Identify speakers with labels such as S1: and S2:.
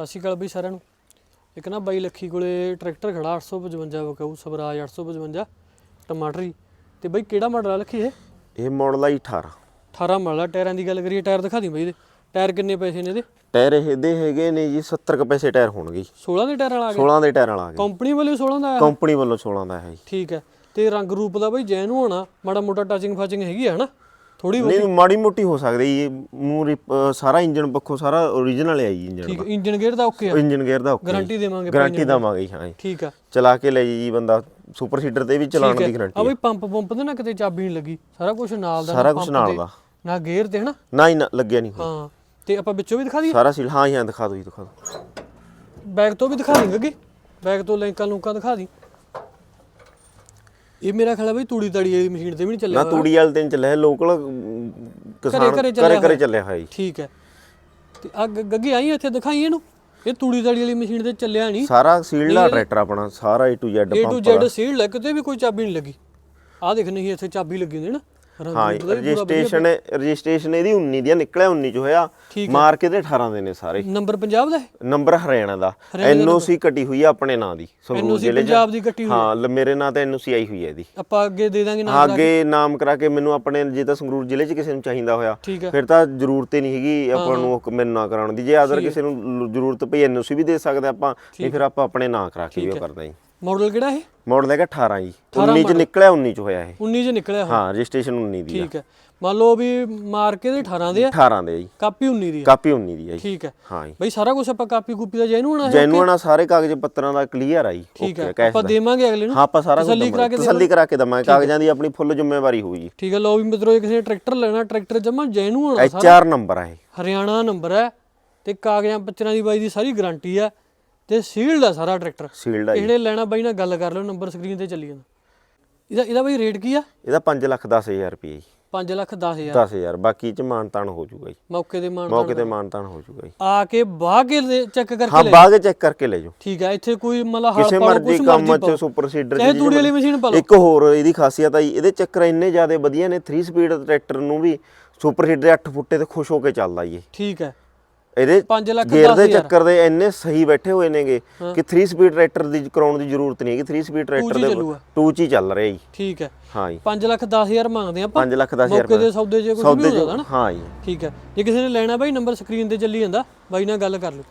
S1: ਸਤਿ ਸ਼੍ਰੀ ਅਕਾਲ ਬਈ ਸਾਰਿਆਂ ਨੂੰ। ਇੱਕ ਨਾ ਬਾਈ ਲੱਖੀ ਕੋਲੇ ਟਰੈਕਟਰ ਖੜਾ 855 ਵਕਾਊ ਸਵਰਾਜ 855 ਟਮਾਟਰੀ। ਤੇ ਬਈ ਕਿਹੜਾ ਮਾਡਲ ਆ ਲੱਖੀ ਇਹ?
S2: ਇਹ ਮਾਡਲ ਆ ਜੀ 18
S1: 18 ਮਾਡਲ ਆ। ਟਾਇਰਾਂ ਦੀ ਗੱਲ ਕਰੀਏ ਟਾਇਰ ਦਿਖਾ ਦੀ ਬਈ ਇਹਦੇ। ਟਾਇਰ ਕਿੰਨੇ ਪੈਸੇ ਨੇ ਇਹਦੇ?
S2: ਟਾਇਰ ਇਹਦੇ ਹੈਗੇ ਨੇ ਜੀ 70 ਕੁ ਪੈਸੇ ਟਾਇਰ ਹੋਣਗੇ ਜੀ।
S1: 16 ਦੇ ਟਾਇਰ ਵਾਲਾ ਆ ਗਿਆ?
S2: 16 ਦੇ ਟਾਇਰ ਵਾਲਾ ਆ ਗਿਆ।
S1: ਕੰਪਨੀ ਵੱਲੋਂ 16 ਦਾ ਆਇਆ?
S2: ਕੰਪਨੀ ਵੱਲੋਂ 16 ਦਾ ਹੈ ਜੀ।
S1: ਠੀਕ ਹੈ। ਤੇ ਰੰਗ ਰੂਪ ਦਾ ਬਈ ਜੈਨ ਹੋਣਾ ਮਾੜਾ ਮੋਟਾ ਟੱਚਿੰਗ ਫਾਚਿੰਗ ਹੈਗੀ ਆ ਹਨਾ? ਥੋੜੀ
S2: ਨਹੀਂ ਮਾੜੀ ਮੋਟੀ ਹੋ ਸਕਦੀ ਜੀ। ਮੂੰਹ ਸਾਰਾ ਇੰਜਨ ਪੱਖੋਂ ਸਾਰਾ ਓਰੀਜਨਲ ਹੈ ਜੀ ਇੰਜਨ
S1: ਠੀਕ ਇੰਜਨ ਗੇਅਰ ਦਾ ਓਕੇ ਆ।
S2: ਇੰਜਨ ਗੇਅਰ ਦਾ ਓਕੇ
S1: ਗਾਰੰਟੀ ਦੇਵਾਂਗੇ
S2: ਗਾਰੰਟੀ ਦਵਾਂਗੇ ਹਾਂ ਜੀ।
S1: ਠੀਕ ਆ।
S2: ਚਲਾ ਕੇ ਲੈ ਜੀ ਬੰਦਾ। ਸੁਪਰ ਸੀਡਰ ਤੇ ਵੀ ਚਲਾਉਣ ਦੀ
S1: ਆ
S2: ਗਾਰੰਟੀ
S1: ਬਈ ਪੰਪ ਪੰਪ ਤੇ ਨਾ ਕਿਤੇ ਚਾਬੀ ਨਹੀਂ ਲੱਗੀ। ਸਾਰਾ ਕੁਝ ਨਾਲ ਦਾ
S2: ਸਾਰਾ ਕੁਝ ਨਾਲ ਦਾ।
S1: ਨਾ ਗੇਅਰ ਤੇ ਹਨਾ?
S2: ਨਾ ਹੀ ਨਾ ਲੱਗਿਆ ਨਹੀਂ
S1: ਹਾਂ। ਤੇ ਆਪਾਂ ਵਿੱਚੋਂ ਵੀ ਦਿਖਾ ਦਈਏ?
S2: ਸਾਰਾ ਸੀਲ ਹਾਂ ਹਾਂ ਦਿਖਾ ਦਿਓ ਜੀ ਦਿਖਾ ਦਿਓ।
S1: ਬੈਗ ਤੋਂ ਵੀ ਦਿਖਾ ਦੇਂਗੇ ਬੈਗ ਤੋਂ ਲਿੰਕਾਂ ਲੁੰਕਾਂ ਦਿਖਾ ਦੀ ਇਹ ਮੇਰਾ ਖਿਆਲ ਹੈ ਬਈ ਤੂੜੀ ਤੜੀ ਵਾਲੀ ਮਸ਼ੀਨ ਤੇ ਵੀ ਨਹੀਂ ਚੱਲਿਆ
S2: ਨਾ ਤੂੜੀ ਵਾਲੇ ਦਿਨ ਚੱਲਿਆ ਲੋਕਲ ਕਿਸਾਨ
S1: ਘਰੇ
S2: ਘਰੇ
S1: ਚੱਲਿਆ
S2: ਘਰੇ ਚੱਲਿਆ ਹੋਇਆ ਜੀ।
S1: ਠੀਕ ਹੈ। ਤੇ ਆ ਗੱਗੀ ਆਈ ਇੱਥੇ ਦਿਖਾਈ ਇਹਨੂੰ? ਇਹ ਤੂੜੀ ਤੜੀ ਵਾਲੀ ਮਸ਼ੀਨ ਤੇ ਚੱਲਿਆ ਨਹੀਂ।
S2: ਸਾਰਾ ਸੀਲਡ ਦਾ ਟਰੈਕਟਰ ਆਪਣਾ ਸਾਰਾ A to Z
S1: A to
S2: pump
S1: Z seal ਲੈ ਕਿਤੇ ਵੀ ਕੋਈ ਚਾਬੀ ਨਹੀਂ ਲੱਗੀ। ਆਹ ਦੇਖ ਨਹੀਂ ਇੱਥੇ ਚਾਬੀ ਲੱਗੀ ਹੁੰਦੀ ਨਾ।
S2: ਹਾਂ
S1: ਦਾ।
S2: ਰਜਿਸਟ੍ਰੇਸ਼ਨ ਰਜਿਸਟ੍ਰੇਸ਼ਨ ਇਹਦੀ 19 ਦੀ ਆ ਨਿਕਲਿਆ 19 ਚ ਹੋਇਆ। ਮਾਰ ਕੇ ਤੇ 18 ਦੇ ਨੇ ਸਾਰੇ।
S1: ਨੰਬਰ ਪੰਜਾਬ ਦਾ ਹੈ?
S2: ਨੰਬਰ ਹਰਿਆਣਾ ਦਾ। ਐਨਓਸੀ ਕੱਟੀ ਹੋਈ ਆ ਆਪਣੇ ਨਾਂ ਦੀ ਸੰਗਰੂਰ
S1: ਐਨਓਸੀ
S2: ਜ਼ਿਲ੍ਹੇ ਚ।
S1: ਪੰਜਾਬ ਦੀ ਕੱਟੀ ਹੋਈ
S2: ਹਾਂ ਲ- ਮੇਰੇ ਨਾਂ ਤੇ ਐਨਓਸੀ ਆਈ ਹੋਈ ਹੈ ਇਹਦੀ।
S1: ਆਪਾਂ ਅੱਗੇ ਦੇ ਦਾਂਗੇ ਨਾਮ
S2: ਅੱਗੇ ਨਾਮ ਕਰਾ ਕੇ ਮੈਨੂੰ ਆਪਣੇ ਜੇ ਤਾਂ ਸੰਗਰੂਰ ਜ਼ਿਲ੍ਹੇ 'ਚ ਕਿਸੇ ਨੂੰ ਚਾਹੀਦਾ ਹੋਇਆ
S1: ਠੀਕ ਹੈ।
S2: ਫਿਰ ਤਾਂ ਜ਼ਰੂਰਤ ਹੀ ਨਹੀਂ ਹੈਗੀ ਆਪਾਂ ਨੂੰ ਉਹ ਮੈਨੂੰ ਨਾ ਕਰਾਉਣ ਦੀ। ਜੇ ਆਦਰ ਕਿਸੇ ਨੂੰ ਲ- ਜ਼ਰੂਰਤ ਪਈ ਐਨਓਸੀ ਵੀ ਦੇ ਸਕਦੇ ਆਪਾਂ ਨਹੀਂ ਫਿਰ ਆਪਾਂ ਆਪਣੇ ਨਾਂ ਕਰਾ ਕੇ ਵੀ ਉਹ ਕਰਦੇ ਹਾਂ
S1: ਮਾਡਲ ਕਿਹੜਾ ਇਹ?
S2: ਮਾਡਲ ਹੈਗਾ 18 ਜੀ। 19 ਚ ਨਿਕਲਿਆ 19 ਚ ਹੋਇਆ ਇਹ।
S1: 19 ਚ ਨਿਕਲਿਆ।
S2: ਹਾਂ ਰਜਿਸਟ੍ਰੇਸ਼ਨ 19 ਦੀ ਆ।
S1: ਠੀਕ ਹੈ। ਮੰਨ ਲਓ ਵੀ ਮਾਰ ਕੇ ਦੇ 18 ਦੇ ਆ।
S2: 18 ਦੇ ਜੀ।
S1: ਕਾਪੀ 19 ਦੀ ਆ।
S2: ਕਾਪੀ 19 ਦੀ ਆ ਜੀ।
S1: ਠੀਕ ਹੈ।
S2: ਹਾਂ ਜੀ।
S1: ਬਈ ਸਾਰਾ ਕੁਝ ਆਪਾਂ ਕਾਪੀ ਕੂਪੀ ਦਾ ਜੈਨੂਨ ਹੈ
S2: ਜੈਨੂਅਨ ਆ ਸਾਰੇ ਕਾਗਜ਼ ਪੱਤਰਾਂ ਦਾ ਕਲੀਅਰ ਆ ਜੀ।
S1: ਠੀਕ ਹੈ।
S2: ਆ,
S1: ਆਪਾਂ। ਦੇਵਾਂਗੇ ਅਗਲੇ ਨੂੰ।
S2: ਹਾਂ ਆਪਾਂ ਸਾਰਾ
S1: ਤਸੱਲੀ ਕਰਾ ਕੇ
S2: ਤਸੱਲੀ ਕਰਾ ਕੇ ਦਵਾਂਗੇ। ਕਾਗਜ਼ਾਂ ਦੀ ਆਪਣੀ ਫੁੱਲ ਜ਼ਿੰਮੇਵਾਰੀ ਹੋਊਗੀ
S1: ਠੀਕ ਹੈ ਲਓ ਵੀ ਮਿੱਤਰੋ ਜੇ ਕਿਸੇ ਨੇ ਟਰੈਕਟਰ ਲੈਣਾ ਟਰੈਕਟਰ ਜਮਾ ਜੈਨੂਨ ਹੋਣਾ
S2: ਐਚ ਆਰ ਨੰਬਰ ਆ ਇਹ।
S1: ਹਰਿਆਣਾ ਨੰਬਰ ਹੈ ਤੇ ਕਾਗਜ਼ਾਂ ਪੱਤਰਾਂ ਦੀ ਬਾਈ ਦੀ ਸਾਰੀ ਗਾਰੰਟੀ ਹੈ ਤੇ ਸੀਲਡ ਆ ਸਾਰਾ ਟਰੈਕਟਰ
S2: ਸੀਲਡ ਆ ਜੀ।
S1: ਜਿਹੜੇ ਲੈਣਾ ਬਾਈ ਨਾਲ ਗੱਲ ਕਰ ਲਿਓ ਨੰਬਰ ਸਕਰੀਨ ਤੇ ਚੱਲੀ ਜਾਂਦਾ। ਇਹਦਾ ਇਹਦਾ ਬਾਈ ਰੇਟ ਕੀ ਆ?
S2: ਇਹਦਾ 5 ਲੱਖ 10000 ਰੁਪਏ ਜੀ।
S1: 5 ਲੱਖ 10000
S2: 10000 ਬਾਕੀ ਚ ਮਾਨਤਾਨ ਹੋ ਜਾਊਗਾ ਜੀ।
S1: ਮੌਕੇ ਦੇ ਮਾਨ
S2: ਮੌਕੇ ਤੇ ਮਾਨਤਾਨ ਹੋ ਜਾਊਗਾ ਜੀ।
S1: ਆ ਕੇ ਬਾਹ ਕੇ ਚੈੱਕ ਕਰਕੇ
S2: ਹਾਂ
S1: ਲੈ
S2: ਬਾਅਦ ਚੈੱਕ ਕਰਕੇ ਲੈ ਜਾਓ।
S1: ਠੀਕ ਹੈ ਇੱਥੇ ਕੋਈ ਮਤਲਬ ਹਲ
S2: ਮਰਜ਼ੀ
S1: ਕੁਛ
S2: ਕੰਮ ਚ ਸੁਪਰ ਸੀਡਰ
S1: ਚਾਹੇ ਤੂੜੀ ਵਾਲੀ ਮਸ਼ੀਨ ਪਾ ਲਓ
S2: ਇੱਕ ਹੋਰ ਇਹਦੀ ਖਾਸੀਅਤ ਆ ਜੀ ਇਹਦੇ ਚੱਕਰ ਇੰਨੇ ਜ਼ਿਆਦਾ ਵਧੀਆ ਨੇ 3 ਸਪੀਡ ਟਰੈਕਟਰ ਨੂੰ ਵੀ ਸੁਪਰ ਸੀਡਰ 8 ਫੁੱਟੇ ਤੇ ਖੁਸ਼ ਹੋ ਕੇ ਚੱਲਦਾ ਜੀ।
S1: ਠੀਕ ਹੈ
S2: ਇਹਦੇ
S1: 5 ਲੱਖ
S2: ਗੇਅਰ ਦੇ
S1: 10000
S2: ਚੱਕਰ ਦੇ ਇੰਨੇ ਸਹੀ ਬੈਠੇ ਹੋਏ ਨੇਗੇ ਕਿ 3 ਸਪੀਡ ਟਰੈਕਟਰ ਦੀ ਕਰਾਉਣ ਦੀ ਜ਼ਰੂਰਤ ਨਹੀਂ ਹੈਗੀ। 3 ਸਪੀਡ ਟਰੈਕਟਰ ਦੇ
S1: ਚੱਲੂਗਾ।
S2: 2 ਚ ਹੀ ਚੱਲ ਰਿਹਾ ਜੀ।
S1: ਠੀਕ ਹੈ।
S2: ਹਾਂ ਜੀ।
S1: 5 ਲੱਖ 10000 ਮੰਗਦੇ ਆਪਾਂ।
S2: 5 ਲੱਖ 10000
S1: ਮੌਕੇ ਦੇ ਸੌਦੇ 'ਚ ਕੁਝ ਵੀ ਹੋ ਨਾ।
S2: ਹਾਂ ਜੀ।
S1: ਠੀਕ ਹੈ। ਜੇ ਕਿਸੇ ਨੇ ਲੈਣਾ ਬਾਈ ਨੰਬਰ ਸਕਰੀਨ ਤੇ ਚੱਲੀ ਜਾਂਦਾ। ਬਾਈ ਨਾਲ ਗੱਲ ਕਰ ਲਓ।